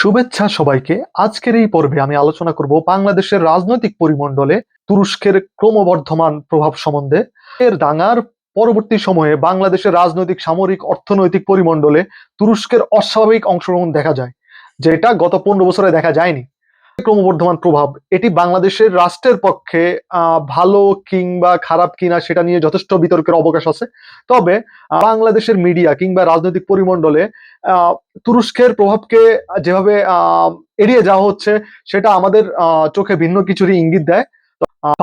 শুভেচ্ছা সবাইকে। আজকের এই পর্বে আমি আলোচনা করব বাংলাদেশের রাজনৈতিক পরিমণ্ডলে তুরস্কের ক্রমবর্ধমান প্রভাব সম্বন্ধে। এর দাঙ্গার পরবর্তী সময়ে বাংলাদেশের রাজনৈতিক, সামরিক, অর্থনৈতিক পরিমণ্ডলে তুরস্কের অস্বাভাবিক অংশগ্রহণ দেখা যায়, যেটা গত পনেরো বছরে দেখা যায়নি। ক্রমবর্ধমান প্রভাব। এটি বাংলাদেশের রাষ্ট্রের পক্ষে ভালো কিংবা খারাপ কিনা সেটা নিয়ে যথেষ্ট বিতর্কের অবকাশ আছে। তবে বাংলাদেশের মিডিয়া কিংবা রাজনৈতিক পরিমণ্ডলে তুরস্কের প্রভাবকে যেভাবে এড়িয়ে যাওয়া হচ্ছে, সেটা আমাদের চোখে ভিন্ন কিছুরই ইঙ্গিত দেয়।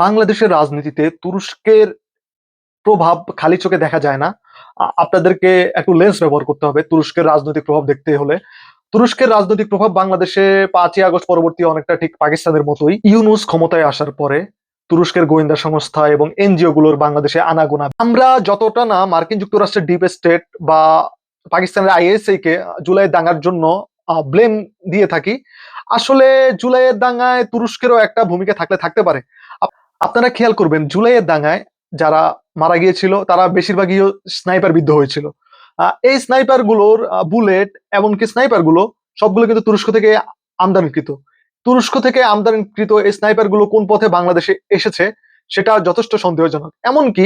বাংলাদেশের রাজনীতিতে তুরস্কের প্রভাব খালি চোখে দেখা যায় না। আপনাদেরকে একটু লেন্স ব্যবহার করতে হবে, তুরস্কের রাজনৈতিক প্রভাব দেখতে হলে। তুরস্কের রাজনৈতিক প্রভাব বাংলাদেশে পাঁচই আগস্ট পরবর্তী অনেকটা ঠিক পাকিস্তানের মতোই। ইউনুস ক্ষমতায় আসার পরে তুরস্কের গোয়েন্দা সংস্থা এবং এনজিও গুলোর বাংলাদেশে আনাগোনা। আমরা যতটা না মার্কিন যুক্তরাষ্ট্রের ডিপ স্টেট বা পাকিস্তানের আইএসআই কে জুলাই দাঙ্গার জন্য ব্লেম দিয়ে থাকি, আসলে জুলাইয়ের দাঙ্গায় তুরস্কেরও একটা ভূমিকা থাকলে থাকতে পারে। আপনারা খেয়াল করবেন, জুলাইয়ের দাঙ্গায় যারা মারা গিয়েছিল, তারা বেশিরভাগই স্নাইপার বিদ্ধ হয়েছিল। এই স্নাইপারগুলোর বুলেট এমনকি স্নাইপারগুলো সবগুলো কিন্তু তুরস্ক থেকে আমদানিকৃত। তুরস্ক থেকে আমদানিকৃত এই স্নাইপারগুলো কোন পথে বাংলাদেশে এসেছে সেটা যথেষ্ট সন্দেহজনক। এমনকি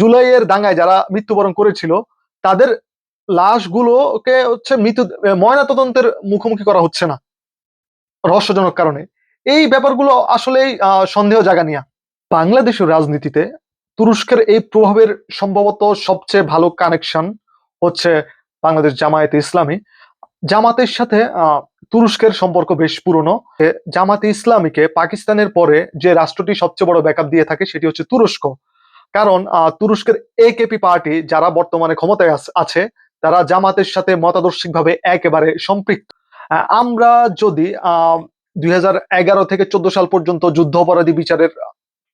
জুলাইয়ের দাঙ্গায় যারা মৃত্যুবরণ করেছিল, তাদের লাশগুলোকে হচ্ছে মৃত্যু ময়না তদন্তের মুখোমুখি করা হচ্ছে না রহস্যজনক কারণে। এই ব্যাপারগুলো আসলেই সন্দেহ জাগা নিয়া। বাংলাদেশের রাজনীতিতে তুরস্কের এই প্রভাবের সম্ভবত সবচেয়ে ভালো কানেকশন হচ্ছে বাংলাদেশ জামায়াতে ইসলামী। জামাতের সাথে আহ, তুরস্কের সম্পর্ক বেশ পুরনো। জামাতে ইসলামীকে পাকিস্তানের পরে যে রাষ্ট্রটি সবচেয়ে বড় ব্যাকআপ দিয়ে থাকে সেটি হচ্ছে তুরস্ক। কারণ আহ, তুরস্কের একেপি পার্টি যারা বর্তমানে ক্ষমতায় আছ- তারা জামাতের সাথে মতাদর্শিকভাবে একেবারে সম্পৃক্ত। আহ, আমরা যদি এগারো থেকে চোদ্দ সাল পর্যন্ত যুদ্ধ অপরাধী বিচারের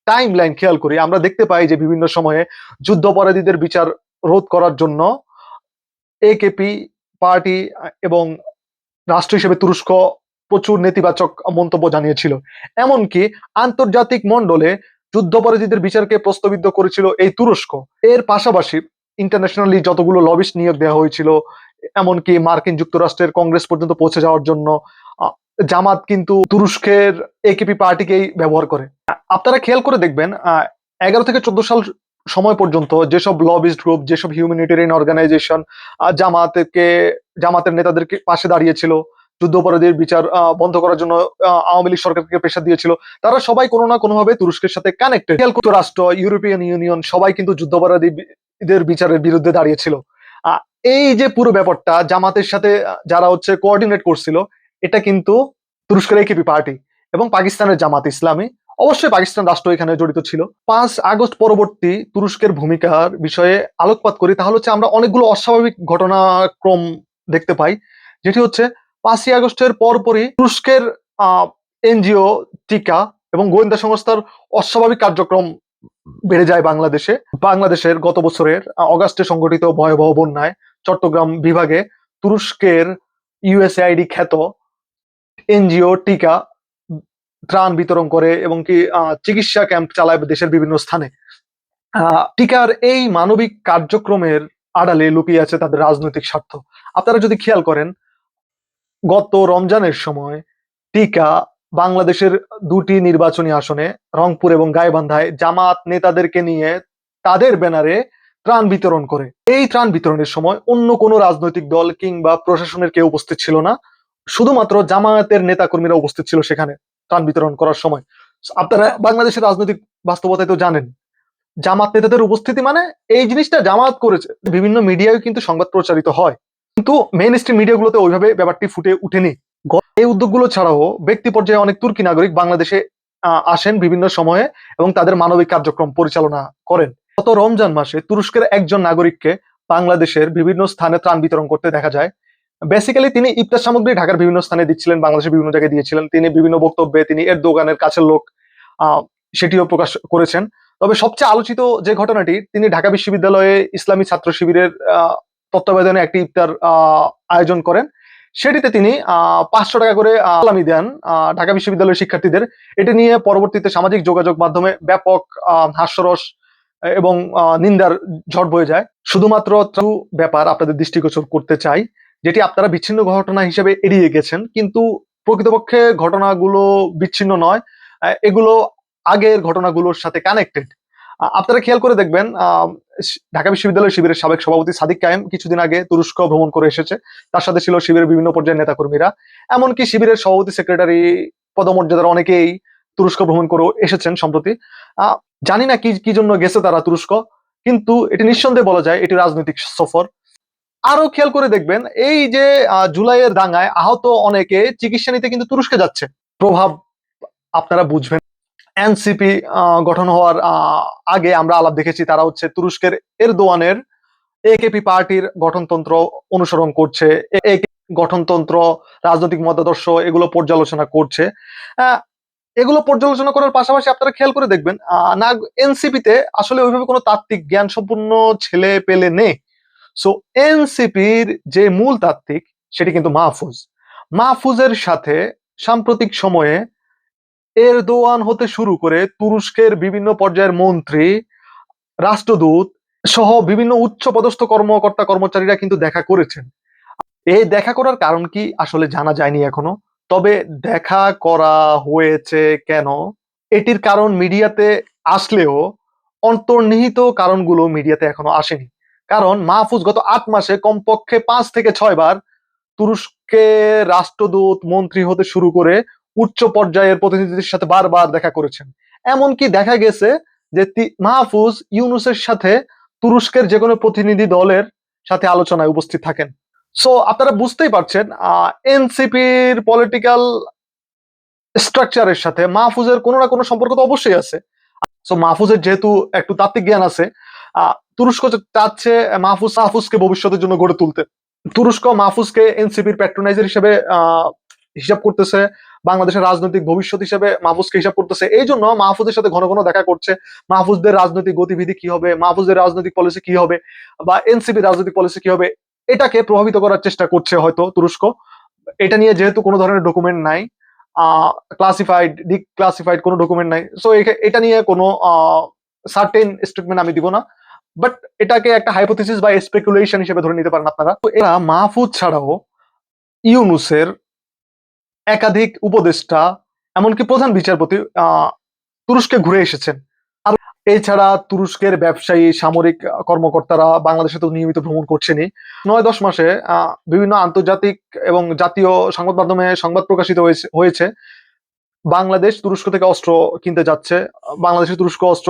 টাইম লাইন খেয়াল করি আমরা দেখতে পাই যে বিভিন্ন সময়ে যুদ্ধ অপরাধীদের বিচার রোধ করার জন্য একেপি পার্টি এবং রাষ্ট্র হিসেবে তুরস্ক প্রচুর নেতিবাচক মন্তব্য জানিয়েছিল। এমনকি আন্তর্জাতিক মণ্ডলে যুদ্ধাপরাধীদের বিচারকে প্রস্তাবিত করেছিল এই তুরস্ক। এর পাশাপাশি ইন্টারন্যাশনালি যতগুলো লবিস্ট নিয়োগ দেওয়া হয়েছিল, এমনকি মার্কিন যুক্তরাষ্ট্রের কংগ্রেস পর্যন্ত পৌঁছে যাওয়ার জন্য জামাত কিন্তু তুরস্কের একেপি পার্টিকেই ব্যবহার করে। আপনারা খেয়াল করে দেখবেন এগারো থেকে চোদ্দ সাল সময় পর্যন্ত যেসব লবিস্ট গ্রুপ যেসব হিউম্যানিটেরিয়ান অর্গানাইজেশন জামাতকে জামাতের নেতাদেরকে পাশে দাঁড়িয়েছিল যুদ্ধাপরাধীর বিচার আহ, বন্ধ করার জন্য আওয়ামী লীগ সরকারকে প্রেশার দিয়েছিল তারা সবাই কোনো না কোনোভাবে তুরস্কের সাথে কানেক্টেড রাষ্ট্র ইউরোপিয়ান ইউনিয়ন সবাই কিন্তু যুদ্ধাপরাধীদের বিচারের বিরুদ্ধে দাঁড়িয়েছিল। এই যে পুরো ব্যাপারটা জামাতের সাথে যারা হচ্ছে কোঅর্ডিনেট করছিল এটা কিন্তু তুরস্কের একেপি পার্টি এবং পাকিস্তানের জামাত ইসলামী অবশ্যই পাকিস্তান রাষ্ট্র এখানে জড়িত ছিল। পাঁচ আগস্ট পরবর্তী তুরস্কের ভূমিকার বিষয়ে আলোকপাত করি, তাহলে হচ্ছে আমরা অনেকগুলো অস্বাভাবিক ঘটনাক্রম দেখতে পাই, যেটি হচ্ছে পাঁচই আগস্টের পরপরই তুরস্কের এনজিও, টিকা এবং গোয়েন্দা সংস্থার অস্বাভাবিক কার্যক্রম বেড়ে যায় বাংলাদেশে। বাংলাদেশের গত বছরের অগাস্টে সংঘটিত ভয়াবহ বন্যায় চট্টগ্রাম বিভাগে তুরস্কের ইউএসএআইডি খ্যাত এনজিও, টিকা ত্রাণ বিতরণ করে এবং কি চিকিৎসা ক্যাম্প চালায় দেশের বিভিন্ন স্থানে। টিকার এই মানবিক কার্যক্রমের আড়ালে লুকিয়ে আছে তাদের রাজনৈতিক স্বার্থ। আপনারা যদি খেয়াল করেন, গত রমজানের সময় টিকা বাংলাদেশের দুটি নির্বাচনী আসনে, রংপুর এবং গাইবান্ধায় জামাত নেতাদেরকে নিয়ে তাদের ব্যানারে ত্রাণ বিতরণ করে। এই ত্রাণ বিতরণের সময় অন্য কোনো রাজনৈতিক দল কিংবা প্রশাসনের কেউ উপস্থিত ছিল না। শুধুমাত্র জামায়াতের নেতাকর্মীরা উপস্থিত ছিল সেখানে। ত্রাণ বিতরণ করার সময়। আপনারা বাংলাদেশের রাজনৈতিক বাস্তবতায় তো জানেন, জামাত নেতাদের উপস্থিতি মানে এই জিনিসটা জামাত করেছে। বিভিন্ন মিডিয়ায় কিন্তু সংবাদ প্রচারিত হয়। কিন্তু মেইন স্ট্রিম মিডিয়াগুলোতে ওইভাবে ব্যাপারটি ফুটে উঠেনি। এই উদ্যোগগুলো ছাড়াও ব্যক্তি পর্যায়ে অনেক তুর্কি নাগরিক বাংলাদেশে আসেন বিভিন্ন সময়ে এবং তাদের মানবিক কার্যক্রম পরিচালনা করেন। গত রমজান মাসে তুরস্কের একজন নাগরিককে বাংলাদেশের বিভিন্ন স্থানে ত্রাণ বিতরণ করতে দেখা যায়। বেসিক্যালি তিনি ইফতার সামগ্রী ঢাকার বিভিন্ন স্থানে দিচ্ছিলেন বাংলাদেশের বিভিন্ন জায়গায় দিয়েছিলেন। তিনি বিভিন্ন বক্তব্যে তিনি এর দোকানের কাছের লোক সেটিও প্রকাশ করেছেন। তবে সবচেয়ে আলোচিত যে ঘটনাটি তিনি ঢাকা বিশ্ববিদ্যালয়ে ইসলামী ছাত্র শিবিরের তত্ত্বাবধানে একটি ইফতার আয়োজন করেন। সেটিতে তিনি পাঁচশো টাকা করে আহ, সালামি দেন ঢাকা বিশ্ববিদ্যালয়ের শিক্ষার্থীদের। এটি নিয়ে পরবর্তীতে সামাজিক যোগাযোগ মাধ্যমে ব্যাপক হাস্যরস এবং নিন্দার ঝড় বয়ে যায়। শুধুমাত্র ব্যাপার আপনাদের দৃষ্টিগোচর করতে চাই। যেটি আপনারা বিচ্ছিন্ন ঘটনা হিসেবে এড়িয়ে গেছেন, কিন্তু প্রকৃতপক্ষে ঘটনাগুলো বিচ্ছিন্ন নয় এগুলো আগের ঘটনাগুলোর সাথে কানেক্টেড আপনারা খেয়াল করে দেখবেন ঢাকা বিশ্ববিদ্যালয় শিবিরের সাবেক সভাপতি সাদিক কায়েম কিছুদিন আগে তুরস্ক ভ্রমণ করে এসেছে। তার সাথে ছিল শিবিরের বিভিন্ন পর্যায়ের নেতাকর্মীরা। এমনকি শিবিরের সভাপতি সেক্রেটারি পদমর্যাদার অনেকেই তুরস্ক ভ্রমণ করে এসেছেন সম্প্রতি। জানি না কি কি জন্য গেছে তারা তুরস্ক, কিন্তু এটি নিঃসন্দেহে বলা যায় এটি রাজনৈতিক সফর। আরও খেয়াল করে দেখবেন, এই যে জুলাইয়ের দাঙ্গায় আহত অনেকে চিকিৎসা নিতে কিন্তু তুরস্কে যাচ্ছে। প্রভাব আপনারা বুঝবেন। এনসিপি গঠন হওয়ার আগে আমরা আলাপ দেখেছি, তারা হচ্ছে তুরস্কের এরদোয়ানের একেপি পার্টির গঠনতন্ত্র অনুসরণ করছে গঠনতন্ত্র, রাজনৈতিক মতাদর্শ, এগুলো পর্যালোচনা করছে। এগুলো পর্যালোচনা করার পাশাপাশি আপনারা খেয়াল করে দেখবেন না, এনসিপিতে আসলে ওইভাবে কোনো তাত্ত্বিক জ্ঞান সম্পূর্ণ ছেলে পেলে নেই। সো এনসিপির যে মূল তাত্ত্বিক, সেটি কিন্তু মাহফুজ। মাহফুজের সাথে সাম্প্রতিক সময়ে এরদোয়ান হতে শুরু করে তুরস্কের বিভিন্ন পর্যায়ের মন্ত্রী, রাষ্ট্রদূত সহ বিভিন্ন উচ্চ পদস্থ কর্মকর্তা কর্মচারীরা কিন্তু দেখা করেছেন। এই দেখা করার কারণ কি আসলে জানা যায়নি এখনও, তবে দেখা করা হয়েছে কেন? এটির কারণ মিডিয়াতে আসলেও অন্তর্নিহিত কারণগুলো মিডিয়াতে এখনও আসেনি। কারণ মাহফুজ গত আট মাসে কমপক্ষে পাঁচ থেকে ছয় বার তুরস্কে রাষ্ট্রদূত, মন্ত্রী হতে শুরু করে উচ্চ পর্যায়ের প্রতিনিধিদের সাথে বারবার দেখা করেছেন। এমনকি দেখা গেছে যে মাহফুজ ইউনুসের সাথে তুরস্কের যে কোনো প্রতিনিধি দলের সাথে আলোচনায় উপস্থিত থাকেন। সো আপনারা বুঝতেই পারছেন এনসিপির পলিটিক্যাল স্ট্রাকচারের সাথে মাহফুজের কোনো না কোনো সম্পর্ক তো অবশ্যই আছে। সো মাহফুজের যেহেতু একটু তাত্ত্বিক জ্ঞান আছে তুরস্ক চাচ্ছে মাহফুজ মাহফুজকে ভবিষ্যতের জন্য গড়ে তুলতে। তুরস্ক মাহফুজকে এনসিপির প্যাট্রোনাইজার হিসেবে হিসাব করতেছে, বাংলাদেশের রাজনৈতিক ভবিষ্যৎ হিসেবে মাহফুজকে হিসাব করতেছে। এই জন্য মাহফুজের সাথে ঘন ঘন দেখা করছে, মাহফুজদের রাজনৈতিক গতিবিধি কি হবে, মাহফুজের রাজনৈতিক পলিসি কি হবে, বা এনসিপির রাজনৈতিক পলিসি কি হবে, এটাকে প্রভাবিত করার চেষ্টা করছে হয়তো তুরস্ক। এটা নিয়ে যেহেতু কোনো ধরনের ডকুমেন্ট নাই ক্লাসিফাইড ডিক্লাসিফাইড কোনো ডকুমেন্ট নাই। সো এটা নিয়ে কোনো সার্টেন স্টেটমেন্ট আমি দিব না। বাট এটাকে একটা হাইপোথিসিস বা স্পেকুলেশন হিসেবে ধরে নিতে পারেন আপনারা। তো এরা মাহফুজ ছাড়াও ইউনুসের একাধিক উপদেষ্টা, এমনকি প্রধান বিচারপতি তুরস্কে ঘুরে এসেছেন। আর এছাড়া তুরস্কের ব্যবসায়ী, সামরিক কর্মকর্তারা বাংলাদেশে তো নিয়মিত ভ্রমণ করছেনই। নয় দশ মাসে বিভিন্ন আন্তর্জাতিক এবং জাতীয় সংবাদ মাধ্যমে সংবাদ প্রকাশিত হয়েছে। বাংলাদেশ তুরস্ক থেকে অস্ত্র কিনতে যাচ্ছে, বাংলাদেশে তুরস্ক অস্ত্র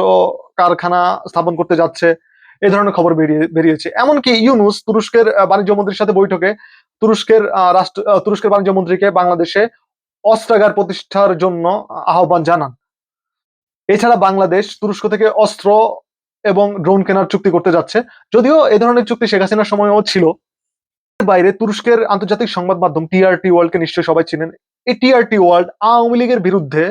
কারখানা স্থাপন করতে যাচ্ছে। এই ধরনের খবর বেরিয়ে, বেরিয়েছে। এমনকি ইউনুস তুরস্কের বাণিজ্য মন্ত্রীর সাথে বৈঠকে তুরস্কের রাষ্ট্র তুরস্কের বাণিজ্য মন্ত্রীকে বাংলাদেশে অস্ত্রাগার প্রতিষ্ঠার জন্য আহ্বান জানান। এছাড়া বাংলাদেশ তুরস্ক থেকে অস্ত্র এবং ড্রোন কেনার চুক্তি করতে যাচ্ছে। যদিও এ ধরনের চুক্তি শেখ হাসিনার সময়ও ছিল। বাইরে তুরস্কের আন্তর্জাতিক সংবাদ মাধ্যম টিআরটি ওয়ার্ল্ডকে নিশ্চয়ই সবাই চিনেন। এই টিআরটি ওয়ার্ল্ড আওয়ামী লীগের বিরুদ্ধে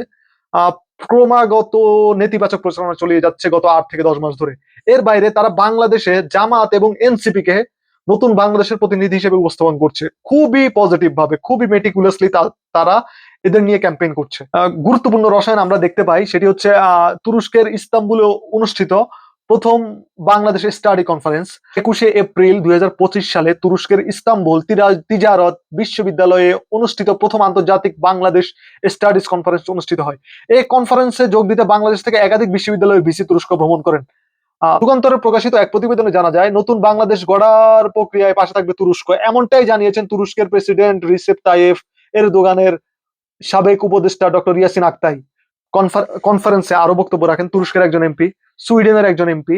ক্রমাগত নেতিবাচক প্রচারণা চলে যাচ্ছে গত আট থেকে দশ মাস ধরে। এর বাইরে তারা বাংলাদেশে জামাত এবং এনসিপি কে নতুন বাংলাদেশের প্রতিনিধি হিসেবে উপস্থাপন করছে। খুবই পজিটিভ ভাবে, খুবই মেটিকুলাসলি তারা এদের নিয়ে ক্যাম্পেইন করছে। গুরুত্বপূর্ণ রসায়ন আমরা দেখতে পাই, সেটি হচ্ছে তুরস্কের ইস্তাম্বুলে অনুষ্ঠিত প্রথম বাংলাদেশের স্টাডি কনফারেন্স, একুশে এপ্রিল দুই হাজার পঁচিশ সালে তুরস্কের ইস্তাম্বুল তিজারত বিশ্ববিদ্যালয়ে অনুষ্ঠিত প্রথম আন্তর্জাতিক বাংলাদেশ স্টাডিজ কনফারেন্স অনুষ্ঠিত হয়। এই কনফারেন্সে যোগ দিতে বাংলাদেশ থেকে একাধিক বিশ্ববিদ্যালয়ের ভিসি তুরস্ক ভ্রমণ করেন। যুগান্তরে প্রকাশিত এক প্রতিবেদনে জানা যায়, নতুন বাংলাদেশ গড়ার প্রক্রিয়ায় পাশে থাকবে তুরস্ক। এমনটাই জানিয়েছেন তুরস্কের প্রেসিডেন্ট রিসেপ তাইয়েফ এর দোকানের সাবেক উপদেষ্টা ডক্টর ইয়াসিন আক্তাই। কনফারেন্সে আরও বক্তব্য রাখেন তুরস্কের একজন এমপি। সুইডেনের একজন এমপি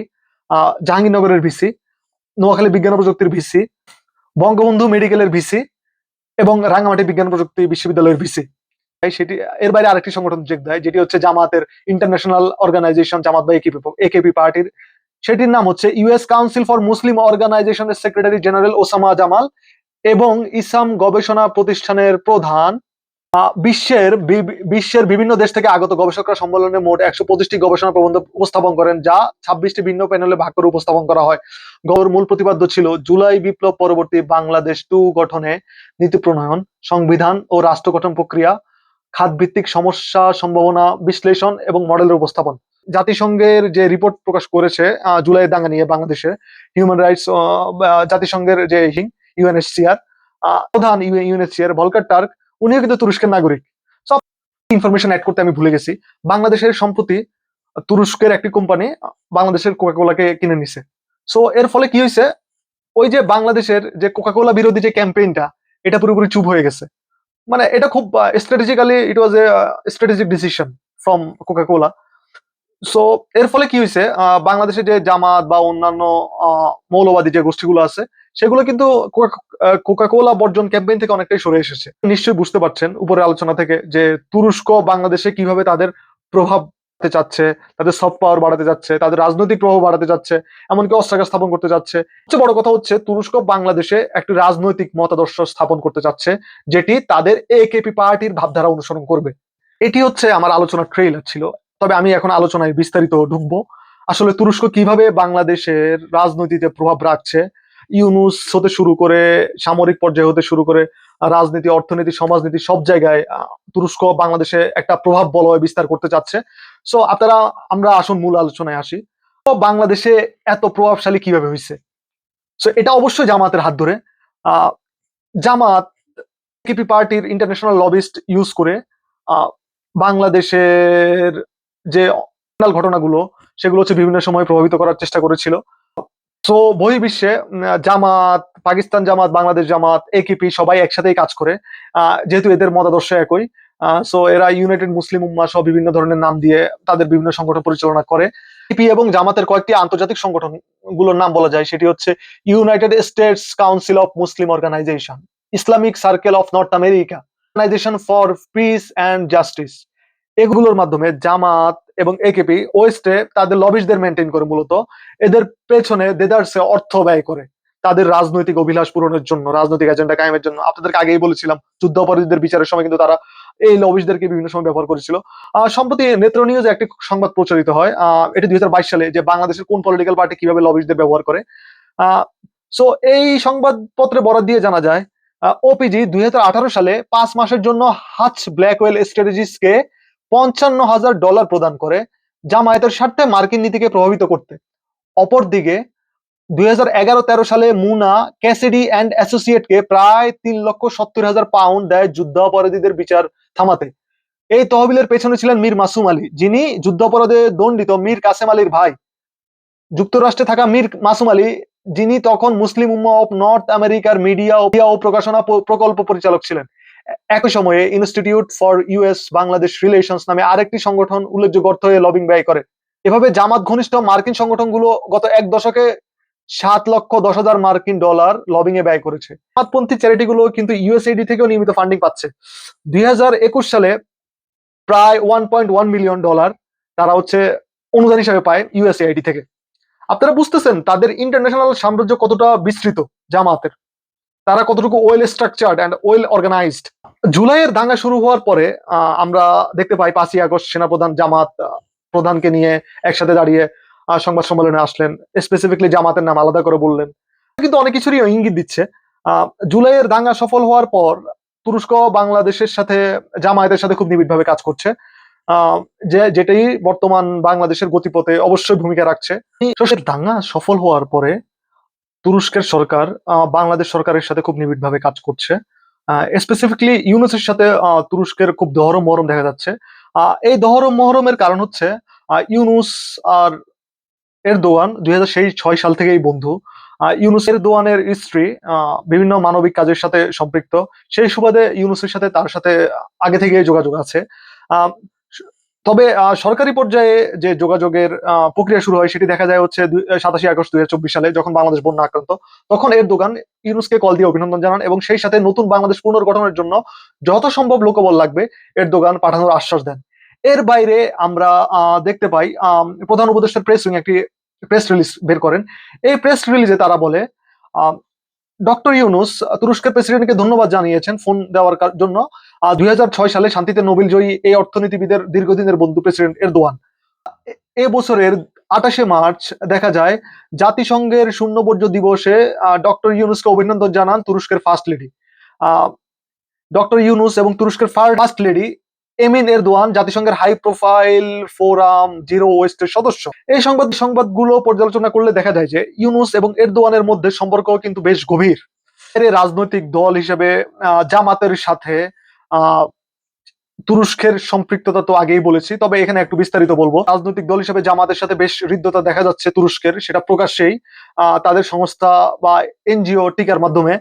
জাহাঙ্গীরনগরের ভিসি, নোয়াখালী বিজ্ঞান প্রযুক্তির ভিসি, বঙ্গবন্ধু মেডিকেলের ভিসি এবং রাঙ্গামাটি বিজ্ঞান প্রযুক্তি বিশ্ববিদ্যালয়ের ভিসি। সেটি, এর বাইরে আরেকটি সংগঠন যোগ দেয়, যেটি হচ্ছে জামাতের ইন্টারন্যাশনাল অর্গানাইজেশন, জামাত বা একেপি একেপি পার্টির। সেটির নাম হচ্ছে ইউএস কাউন্সিল ফর মুসলিম অর্গানাইজেশনের সেক্রেটারি জেনারেল ওসামা জামাল এবং ইসলাম গবেষণা প্রতিষ্ঠানের প্রধান বিশ্বের বিশ্বের বিভিন্ন দেশ থেকে আগত গবেষকরা সম্মেলনে মোট একশো পঁচিশটি গবেষণা প্রবন্ধ উপস্থাপন করেন, যা ছাব্বিশটি ভিন্ন প্যানেলে ভাগ করে উপস্থাপন করা হয়। গবের মূল প্রতিপাদ্য ছিল, জুলাই বিপ্লব পরবর্তী বাংলাদেশ টু গঠনে নীতি প্রণয়ন, সংবিধান ও রাষ্ট্র গঠন প্রক্রিয়া, খাতভিত্তিক সমস্যা সম্ভাবনা বিশ্লেষণ এবং মডেলের উপস্থাপন। জাতিসংঘের যে রিপোর্ট প্রকাশ করেছে জুলাই দাঙ্গা নিয়ে বাংলাদেশে, হিউম্যান রাইটস জাতিসংঘের যে ইউএনএসসিআর প্রধান ইউএনএসিআর ভলকার টার্ক উনিও কিন্তু তুরস্কের নাগরিক। সব ইনফরমেশন অ্যাড করতে আমি ভুলে গেছি। বাংলাদেশের সম্প্রতি তুরস্কের একটি কোম্পানি বাংলাদেশের কোকাকোলাকে কিনে নিছে। সো এর ফলে কি হয়েছে ওই যে বাংলাদেশের যে কোকাকোলা বিরোধী যে ক্যাম্পেইনটা এটা পুরোপুরি চুপ হয়ে গেছে। মানে এটা খুব strategically it was a strategic decision from Coca Cola so এর ফলে কি হয়েছে বাংলাদেশে যে জামাত বা অন্যান্য মৌলবাদী যে গোষ্ঠীগুলো আছে, সেগুলো কিন্তু কোকাকোলা বর্জন ক্যাম্পেইন থেকে অনেকটাই সরে এসেছে। নিশ্চয়ই বুঝতে পারছেন উপরে আলোচনা থেকে যে তুরস্ক বাংলাদেশে কীভাবে তাদের প্রভাব চাচ্ছে, তাদের সফট পাওয়ার বাড়াতে যাচ্ছে তাদের রাজনৈতিক প্রভাব বাড়াতে যাচ্ছে এমনকি অস্ত্রাগার স্থাপন করতে যাচ্ছে সবচেয়ে বড় কথা হচ্ছে, তুরস্ক বাংলাদেশে একটি রাজনৈতিক মতাদর্শ স্থাপন করতে চাচ্ছে, যেটি তাদের এ একেপি পার্টির ভাবধারা অনুসরণ করবে। এটি হচ্ছে আমার আলোচনার ট্রেইলার ছিল। তবে আমি এখন আলোচনায় বিস্তারিত ঢুকবো। আসলে তুরস্ক কীভাবে বাংলাদেশের রাজনীতিতে প্রভাব রাখছে, ইউনুস হতে শুরু করে, সামরিক পর্যায়ে হতে শুরু করে, রাজনীতি, অর্থনীতি, সমাজনীতি সব জায়গায় তুরস্ক বাংলাদেশে একটা প্রভাব বলয় বিস্তার করতে চাচ্ছে। সো আপনারা, আমরা আসুন মূল আলোচনায় আসি। তো বাংলাদেশে এত প্রভাবশালী কীভাবে হয়েছে সো এটা অবশ্যই জামাতের হাত ধরে। জামাত কেপি পার্টির ইন্টারন্যাশনাল লবিস্ট ইউজ করে বাংলাদেশের যে ঘটনাগুলো, সেগুলো হচ্ছে বিভিন্ন সময় প্রভাবিত করার চেষ্টা করেছিল। তো বহির্বিশ্বে জামাত, পাকিস্তান জামাত, বাংলাদেশ জামাত একিপি সবাই একসাথেই কাজ করে। যেহেতু এদের মতাদর্শ একই সো এরা ইউনাইটেড মুসলিম উম্মা সহ বিভিন্ন ধরনের নাম দিয়ে তাদের বিভিন্ন সংগঠন পরিচালনা করে। এপি এবং জামাতের কয়েকটি আন্তর্জাতিক সংগঠন, গুলোর নাম বলা যায়, সেটি হচ্ছে United States Council of Muslim Organisation Islamic Circle of North America Organisation for Peace and Justice এগুলোর মাধ্যমে জামাত এবং একেপি ওয়েস্টে তাদের লবিসদের মেনটেন করে মূলত। এদের পেছনে দেদারসে অর্থ ব্যয় করে। তাদের রাজনৈতিক অভিলাষ পূরণের জন্য, রাজনৈতিক এজেন্ডা কায়েমের জন্য। আপনাদেরকে আগেই বলেছিলাম, যুদ্ধ অপরাধীদের বিচারের সময় কিন্তু তারা এই লবিসদেরকে বিভিন্ন সময় ব্যবহার করেছিল। সম্প্রতি নেত্র নিউজে একটি সংবাদ প্রচারিত হয়। এটি দুই হাজার বাইশ সালে যে বাংলাদেশের কোন পলিটিক্যাল পার্টি কীভাবে লবিসদের ব্যবহার করে। সো এই সংবাদপত্রে বরাদ দিয়ে জানা যায় ওপিজি দুই হাজার আঠারো সালে পাঁচ মাসের জন্য হাচ ব্ল্যাকওয়েল স্ট্র্যাটেজিসকে পঞ্চান্ন হাজার ডলার প্রদান করে জামায়াতের স্বার্থে মার্কিন নীতিকে প্রভাবিত করতে। অপরদিকে, দুই হাজার সালে মুনা, ক্যাসিডি অ্যান্ড অ্যাসোসিয়েটকে প্রায় তিন লক্ষ সত্তর হাজার পাউন্ড দেয় যুদ্ধাপরাধীদের বিচার থামাতে। এই তহবিলের পেছনে ছিলেন মীর মাসুম আলী, যিনি যুদ্ধাপরাধে দণ্ডিত মীর কাসেম আলীর ভাই। যুক্তরাষ্ট্রে থাকা মীর মাসুম আলী, যিনি তখন মুসলিম উম্মা অফ নর্থ আমেরিকার মিডিয়া ও প্রকাশনা প্রকল্প পরিচালক ছিলেন। একই সময়ে Institute for US Bangladesh Relations নামে আরেকটি সংগঠন উল্লেখযোগ্য অর্থ হয়ে লবিং ব্যয় করে। এভাবে জামাত ঘনিষ্ঠ মার্কিন সংগঠনগুলো গত এক দশকে সাত লক্ষ দশ হাজার মার্কিন ডলার লবিং এ ব্যয় করেছে। জামাতপন্থী চ্যারিটিগুলো কিন্তু ইউএসএইডি থেকেও নিয়মিত ফান্ডিং পাচ্ছে। দুই হাজার একুশ সালে প্রায় one point one million dollar তারা হচ্ছে অনুদান হিসাবে পায় ইউএসএআইডি থেকে। আপনারা বুঝতেছেন তাদের ইন্টারন্যাশনাল সাম্রাজ্য কতটা বিস্তৃত জামাতের। তারা কতটুকু well structured and well organised জুলাইয়ের দাঙ্গা শুরু হওয়ার পরে আমরা দেখতে পাই পাঁচই আগস্ট সেনাপ্রধান জামাত প্রধানকে নিয়ে একসাথে দাঁড়িয়ে সংবাদ সম্মেলনে আসলেন। স্পেসিফিকলি জামাতের নাম আলাদা করে বললেন। কিন্তু অনেক কিছুরই ইঙ্গিত দিচ্ছে। জুলাইয়ের দাঙ্গা সফল হওয়ার পর তুরস্ক বাংলাদেশের সাথে জামায়াতের সাথে খুব নিবিড়ভাবে কাজ করছে। আহ, যে যেটাই বর্তমান বাংলাদেশের গতিপথে অবশ্যই ভূমিকা রাখছে। দাঙ্গা সফল হওয়ার পরে তুরস্কের সরকার বাংলাদেশ সরকারের সাথে খুব নিবিড়ভাবে কাজ করছে। স্পেসিফিকলি ইউনুসের সাথে তুরস্কের খুব দহরম মহরম দেখা যাচ্ছে। এই দহরম মহরমের কারণ হচ্ছে ইউনুস আর এরদোয়ান দুই হাজার সেই ছয় সাল থেকেই বন্ধু। ইউনুস এরদোয়ানের স্ত্রী বিভিন্ন মানবিক কাজের সাথে সম্পৃক্ত। সেই সুবাদে ইউনুসের সাথে তার সাথে আগে থেকে যোগাযোগ আছে। তবে সরকারি পর্যায়ে যে যোগাযোগের প্রক্রিয়া শুরু হয় সেটি দেখা যায় হচ্ছে সাতাশি আগস্ট দুই হাজার চব্বিশ সালে যখন বাংলাদেশ বন্যা আক্রান্ত, তখন এর দোকান ইউনুসকে কল দিয়ে অভিনন্দন জানান এবং সেই সাথে নতুন বাংলাদেশ পুনর্গঠনের জন্য যত সম্ভব লোকবল লাগবে, এর দোকান পাঠানোর আশ্বাস দেন। এর বাইরে আমরা দেখতে পাই প্রধান উপদেষ্টার প্রেস উইং একটি প্রেস রিলিজ বের করেন। এই প্রেস রিলিজে তারা বলে ডক্টর ইউনুস, তুরস্কের প্রেসিডেন্টকে ধন্যবাদ জানিয়েছেন ফোন দেওয়ার জন্য। দুই সালে শান্তিতে নোবেল জয়ী এই অর্থনীতিবিদের দীর্ঘদিনের বন্ধু প্রেসিডেন্ট এরদোয়ান। এ বছরের আঠাশে মার্চ দেখা যায়, জাতিসংঘের শূন্যবর্জ্য দিবসে ডক্টর ইউনুসকে অভিনন্দন জানান তুরস্কের ফার্স্ট লেডি। ডক্টর ইউনুস এবং তুরস্কের ফার্স্ট লেডি এমিন এরদোয়ান, জাতিসংঘের হাই প্রোফাইল ফোরাম জিরো ওয়েস্টের সদস্য। এই সংবাদ, সংবাদগুলো পর্যালোচনা করলে দেখা যায় যে ইউনুস এবং এরদোয়ানের মধ্যে সম্পর্ক কিন্তু বেশ গভীর। রাজনৈতিক দল হিসেবে জামাতের সাথে তুরস্কের সম্পৃক্ততা তো আগেই বলেছি, তবে এখানে একটু বিস্তারিত বলব। রাজনৈতিক দল হিসেবে জামাতের সাথে বেশ হৃদ্যতা দেখা যাচ্ছে তুরস্কের, সেটা প্রকাশ্যেই তাদের সংস্থা বা এনজিও টিকার মাধ্যমে।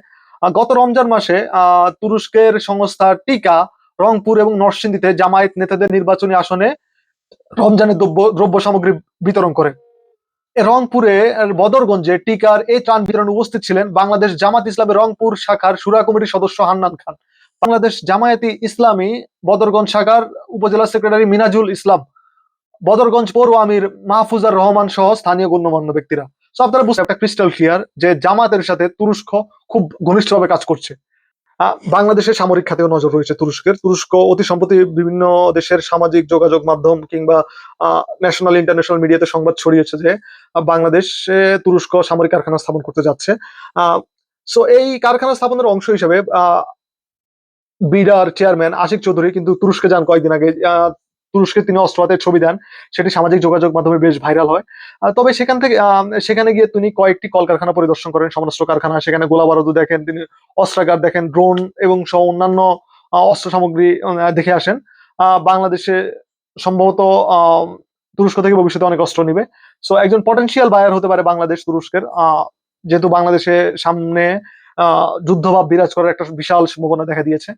গত রমজান মাসে তুরস্কের সংস্থা টিকা রংপুর এবং নরসিংদীতে জামায়াত নেতাদের নির্বাচনী আসনে রমজানের দ্রব্য দ্রব্য সামগ্রী বিতরণ করে। রংপুরে বদরগঞ্জে টিকার এই ত্রাণ বিতরণে উপস্থিত ছিলেন বাংলাদেশ জামাত ইসলামের রংপুর শাখার সুরা কমিটির সদস্য হান্নান খান। বাংলাদেশ জামায়াতি ইসলামী বদরগঞ্জ শাখার উপজেলা সেক্রেটারি মিনাজুল ইসলাম, বদরগঞ্জ পৌর আমির মাহফুজার রহমান সহ স্থানীয় গণ্যমান্য ব্যক্তিরা। সো আপনারা বুঝতে একটা ক্রিস্টাল ক্লিয়ার যে জামাতের সাথে তুরস্ক খুব ঘনিষ্ঠভাবে কাজ করছে। বাংলাদেশের সামরিক খাতেও নজর রয়েছে তুরস্কের। তুরস্ক অতি সম্প্রতি বিভিন্ন দেশের সামাজিক যোগাযোগ মাধ্যম কিংবা ন্যাশনাল ইন্টারন্যাশনাল মিডিয়াতে সংবাদ ছড়িয়েছে যে বাংলাদেশে তুরস্ক সামরিক কারখানা স্থাপন করতে যাচ্ছে। সো এই কারখানা স্থাপনের অংশ হিসেবে বিডার চেয়ারম্যান আশিক চৌধুরী কিন্তু তুরস্কে যান কয়েকদিন আগে। তুরস্কে তিনি অস্ত্র ছবি দেন। সেটি সামাজিক যোগাযোগ মাধ্যমে বেশ ভাইরাল হয়। তবে সেখান থেকে সেখানে গিয়ে তিনি কয়েকটি কলকারখানা পরিদর্শন করেন সমরাস্ত্র কারখানা। সেখানে গোলা বারুদ দেখেন, তিনি অস্ত্রাগার দেখেন, ড্রোন এবং সহ অন্যান্য অস্ত্র সামগ্রী দেখে আসেন। বাংলাদেশে সম্ভবত তুরস্ক থেকে ভবিষ্যতে অনেক অস্ত্র নিবে। সো একজন পটেনশিয়াল বায়ার হতে পারে বাংলাদেশ তুরস্কের। যেহেতু বাংলাদেশে সামনে যুদ্ধভাব বিরাজ করার একটা বিশাল সম্ভাবনা দেখা দিয়েছে।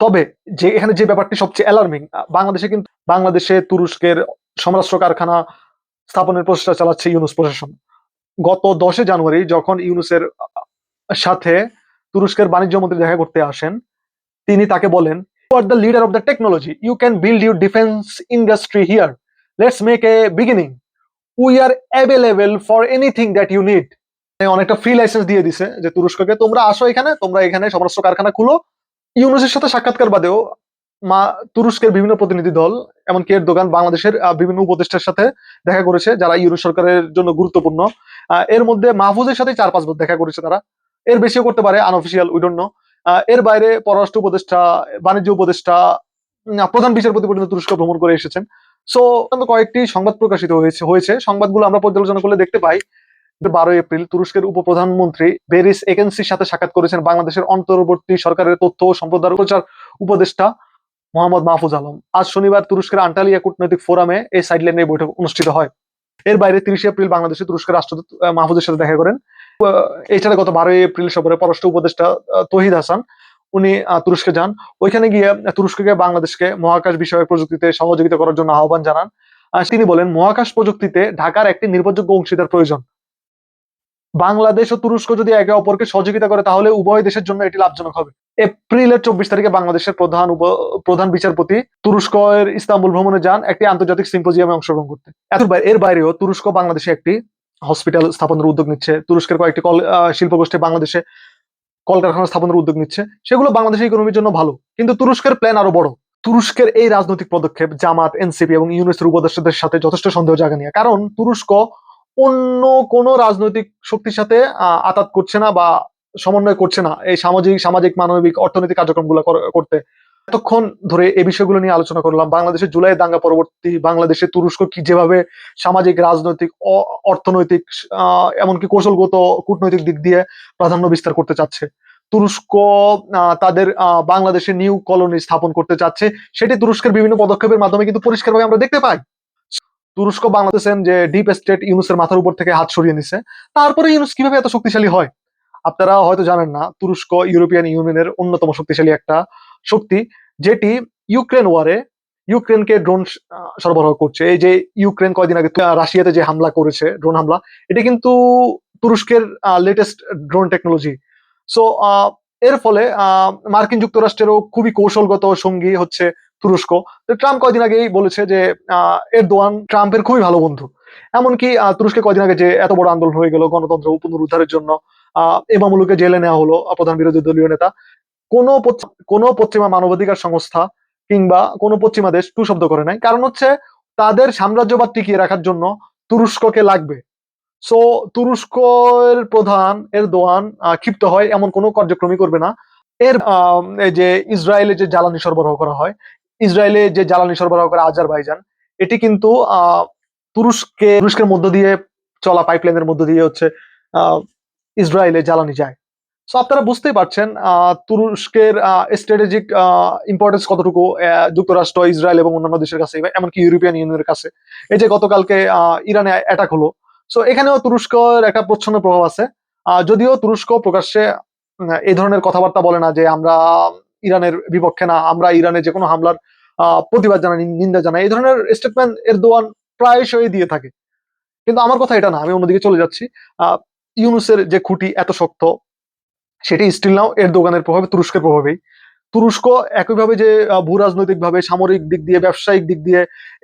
তবে যে এখানে যে ব্যাপারটি সবচেয়ে অ্যালার্মিং বাংলাদেশে কিন্তু, বাংলাদেশে তুরস্কের সমরাস্ত্র কারখানা স্থাপনের প্রচেষ্টা চালাচ্ছে ইউনুস প্রশাসন। গত দশে জানুয়ারি যখন ইউনুসের সাথে তুরস্কের বাণিজ্য মন্ত্রী দেখা করতে আসেন, তিনি তাকে বলেন you are the leader of the technology you can build your defence industry here let's make a beginning we are available for anything that you need অনেকটা ফ্রি লাইসেন্স দিয়ে দিছে যে তুরস্ককে, তোমরা আসো এখানে, তোমরা এখানে সমরাস্ত্র কারখানা খুলো ইউনুসের সাথে সাক্ষাৎকার বাদেও মা তুরস্কের বিভিন্ন প্রতিনিধি দল, এমনকি এর দোকান বাংলাদেশের বিভিন্ন উপদেষ্টার সাথে দেখা করেছে, যারা ইউরো সরকারের জন্য গুরুত্বপূর্ণ। এর মধ্যে মাহফুজের সাথে চার পাঁচ বার দেখা করেছে তারা। এর বেশিও করতে পারে আনঅফিসিয়াল উইডন্য। এর বাইরে পররাষ্ট্র উপদেষ্টা, বাণিজ্য উপদেষ্টা প্রধান বিচারপতি পর্যন্ত তুরস্ক ভ্রমণ করে এসেছেন। সো কয়েকটি সংবাদ প্রকাশিত হয়েছে হয়েছে। সংবাদগুলো আমরা পর্যালোচনা করলে দেখতে পাই বারোই এপ্রিল তুরস্কের উপপ্রধানমন্ত্রী বেরিস একেন্সির সাথে সাক্ষাৎ করেছেন বাংলাদেশের অন্তর্বর্তী সরকারের তথ্য ও সম্প্রদায় প্রচার উপদেষ্টা মোহাম্মদ মাহফুজ আলম। আজ শনিবার তুরস্কের আন্টালিয়া কূটনৈতিক ফোরামে এই সাইডলাইনে এই বৈঠক অনুষ্ঠিত হয়। এর বাইরে তিরিশে এপ্রিল বাংলাদেশে তুরস্কের রাষ্ট্রদূত মাহফুজের সাথে দেখা করেন। এছাড়া গত বারোই এপ্রিল সফরে পররাষ্ট্র উপদেষ্টা তহিদ হাসান, উনি তুরস্কে যান। ওইখানে গিয়ে তুরস্ককে বাংলাদেশকে মহাকাশ বিষয়ে প্রযুক্তিতে সহযোগিতা করার জন্য আহ্বান জানান। তিনি বলেন, মহাকাশ প্রযুক্তিতে ঢাকার একটি নির্ভরযোগ্য অংশীদার প্রয়োজন। বাংলাদেশ ও তুরস্ক যদি একে অপরকে সহযোগিতা করে, তাহলে উভয় দেশের জন্য এটি লাভজনক হবে। এপ্রিলের চব্বিশ তারিখে বাংলাদেশের প্রধান প্রধান বিচারপতি তুরস্কের ইস্তাম্বুল ভ্রমণে যান একটি আন্তর্জাতিক সিম্পোজিয়ামে অংশগ্রহণ করতে। এর বাইরেও তুরস্ক বাংলাদেশে একটি হসপিটাল স্থাপনের উদ্যোগ নিচ্ছে। তুরস্কের কয়েকটি শিল্পগোষ্ঠী বাংলাদেশে কলকারখানা স্থাপনের উদ্যোগ নিচ্ছে। সেগুলো বাংলাদেশের ইকোনমির জন্য ভালো, কিন্তু তুরস্কের প্ল্যান আরও বড়। তুরস্কের এই রাজনৈতিক পদক্ষেপ জামাত, এনসিপি এবং ইউনেসের উপদেষ্টাদের সাথে যথেষ্ট সন্দেহ জাগা নিয়ে। কারণ তুরস্ক অন্য কোনো রাজনৈতিক শক্তির সাথে আতাত করছে না বা সমন্বয় করছে না এই সামাজিক সামাজিক, মানবিক, অর্থনৈতিক কার্যক্রমগুলো কর- করতে। এতক্ষণ ধরে এই বিষয়গুলো নিয়ে আলোচনা করলাম। বাংলাদেশের জুলাই দাঙ্গা পরবর্তী বাংলাদেশে তুরস্ক কি যেভাবে সামাজিক, রাজনৈতিক অর্থনৈতিক এমনকি কৌশলগত, কূটনৈতিক দিক দিয়ে প্রাধান্য বিস্তার করতে চাচ্ছে। তুরস্ক তাদের বাংলাদেশে নিউ কলোনি স্থাপন করতে চাচ্ছে। সেটি তুরস্কের বিভিন্ন পদক্ষেপের মাধ্যমে কিন্তু পরিষ্কারভাবে আমরা দেখতে পাই। তুরস্ক বাংলাদেশের যে ডিপ স্টেট ইউনুসের মাথার উপর থেকে হাত সরিয়ে নিছে। তারপরে ইউনুস কীভাবে এত শক্তিশালী হয়? আপনারা হয়তো জানেন না, তুরস্ক ইউরোপিয়ান ইউনিয়নের অন্যতম শক্তিশালী একটা শক্তি, যেটি ইউক্রেন ওয়ারে ইউক্রেনকে ড্রোন সরবরাহ করছে। এই যে ইউক্রেন কয়দিন আগে রাশিয়াতে যে হামলা করেছে, ড্রোন হামলা, এটা কিন্তু তুরস্কের লেটেস্ট ড্রোন টেকনোলজি সো এর ফলে মার্কিন যুক্তরাষ্ট্রেরও খুবই কৌশলগত সঙ্গী হচ্ছে তুরস্ক। ট্রাম্প কয়দিন আগেই বলেছে যে এরদোয়ান ট্রাম্পের খুবই ভালো বন্ধু। এমনকি তুরস্কে কয়দিন আগে যে এত বড় আন্দোলন হয়ে গেল গণতন্ত্র পুনরুদ্ধারের জন্য এমামুলুকে জেলে নেওয়া হলো প্রধান বিরোধী দলীয় নেতা, কোনো কোনো পশ্চিমা মানবাধিকার সংস্থা কিংবা কোনো পশ্চিমা দেশ টু শব্দ করে নাই। কারণ হচ্ছে, তাদের সাম্রাজ্যবাদ টিকিয়ে রাখার জন্য তুরস্ককে লাগবে। সো, তুরস্কের প্রধান এর দোয়ান ক্ষিপ্ত হয়, এমন কোনো কার্যক্রমই করবে না। এর যে ইসরায়েলে যে জ্বালানি সরবরাহ করা হয় ইসরায়েলে যে জ্বালানি সরবরাহ করে আজারবাইজান, এটি কিন্তু তুরস্কে, তুরস্কের মধ্য দিয়ে চলা পাইপলাইনের মধ্য দিয়ে হচ্ছে ইসরায়েলে জ্বালানি যায়। সো আপনারা বুঝতেই পারছেন তুরস্কের স্ট্র্যাটেজিক ইম্পর্টেন্স কতটুকু যুক্তরাষ্ট্র, ইসরায়েল এবং অন্যান্য দেশের কাছে এমনকি ইউরোপিয়ান ইউনিয়নের কাছে। এই যে গতকালকে ইরানে অ্যাটাক হলো। সো এখানেও তুরস্কের একটা প্রচ্ছন্ন প্রভাব আছে। যদিও তুরস্ক প্রকাশ্যে এই ধরনের কথাবার্তা বলে না যে আমরা ইরানের বিপক্ষে না, আমরা ইরানের যে কোনো হামলার প্রতিবাদ জানাই নিন্দা জানাই। এই ধরনের স্টেটমেন্ট এরদোয়ান প্রায়শই দিয়ে থাকে। কিন্তু আমার কথা এটা না, আমি অন্যদিকে চলে যাচ্ছি। ইউনুসের যে খুঁটি এত শক্ত, সেটি স্টিল নাও এর দোকানের প্রভাবে, তুরস্কের প্রভাবেই। তুরস্ক একইভাবে যে ভূ রাজনৈতিক ভাবে সামরিক দিক দিয়ে, ব্যবসায়িক দিক দিয়ে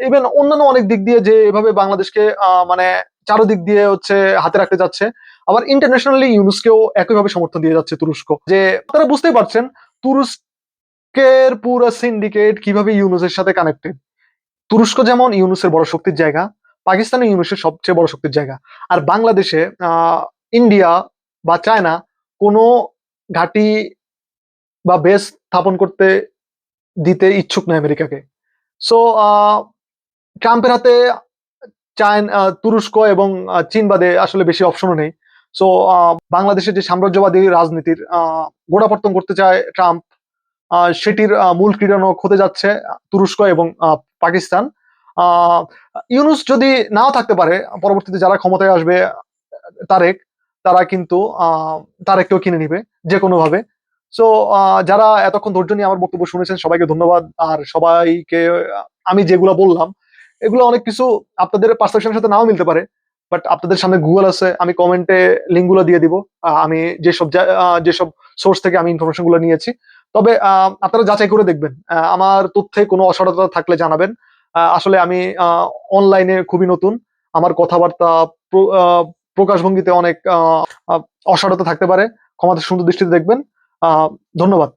ইভেন অন্যান্য অনেক দিক দিয়ে যে, এভাবে বাংলাদেশকে মানে চারোদিক দিয়ে হচ্ছে হাতে রাখতে যাচ্ছে, আবার ইন্টারন্যাশনালি ইউনুসকেও একইভাবে সমর্থন দিয়ে যাচ্ছে তুরস্ক। যে, আপনারা বুঝতেই পারছেন তুরস্কের পুরো সিন্ডিকেট কীভাবে ইউনুসের সাথে কানেক্টেড তুরস্ক যেমন ইউনুসের বড় শক্তির জায়গা পাকিস্তানে ইউনুসের সবচেয়ে বড় শক্তির জায়গা। আর বাংলাদেশে ইন্ডিয়া বা চায়না কোনো ঘাঁটি বা বেস স্থাপন করতে দিতে ইচ্ছুক নয় আমেরিকাকে। সো ট্রাম্পের হাতে চায়ন তুরস্ক এবং চীন বাদে আসলে বেশি অপশনও নেই। সো বাংলাদেশের যে সাম্রাজ্যবাদী রাজনীতির গোড়াপত্তন করতে চায় ট্রাম্প। সেটির মূল ক্রীড়ানক হতে যাচ্ছে তুরস্ক এবং পাকিস্তান। ইউনুস যদি নাও থাকতে পারে, পরবর্তীতে যারা ক্ষমতায় আসবে, তারেক, তারা কিন্তু তারেককেও কিনে নিবে যে কোনো ভাবে সো যারা এতক্ষণ ধৈর্য নিয়ে আমার বক্তব্য শুনেছেন, সবাইকে ধন্যবাদ। আর সবাইকে, আমি যেগুলো বললাম, এগুলো অনেক কিছু আপনাদের পারসেপশনের সাথে নাও মিলতে পারে। বাট আপনাদের সামনে গুগল আছে, আমি কমেন্টে লিঙ্কগুলো দিয়ে দিব। আমি যেসব যেসব সোর্স থেকে আমি ইনফরমেশনগুলো নিয়েছি। তবে আপনারা যাচাই করে দেখবেন। আমার তথ্যে কোনো অসরতা থাকলে জানাবেন। আসলে আমি অনলাইনে খুবই নতুন। আমার কথাবার্তা প্রকাশভঙ্গিতে অনেক অসারতা থাকতে পারে। ক্ষমাতে সুন্দর দৃষ্টিতে দেখবেন। ধন্যবাদ।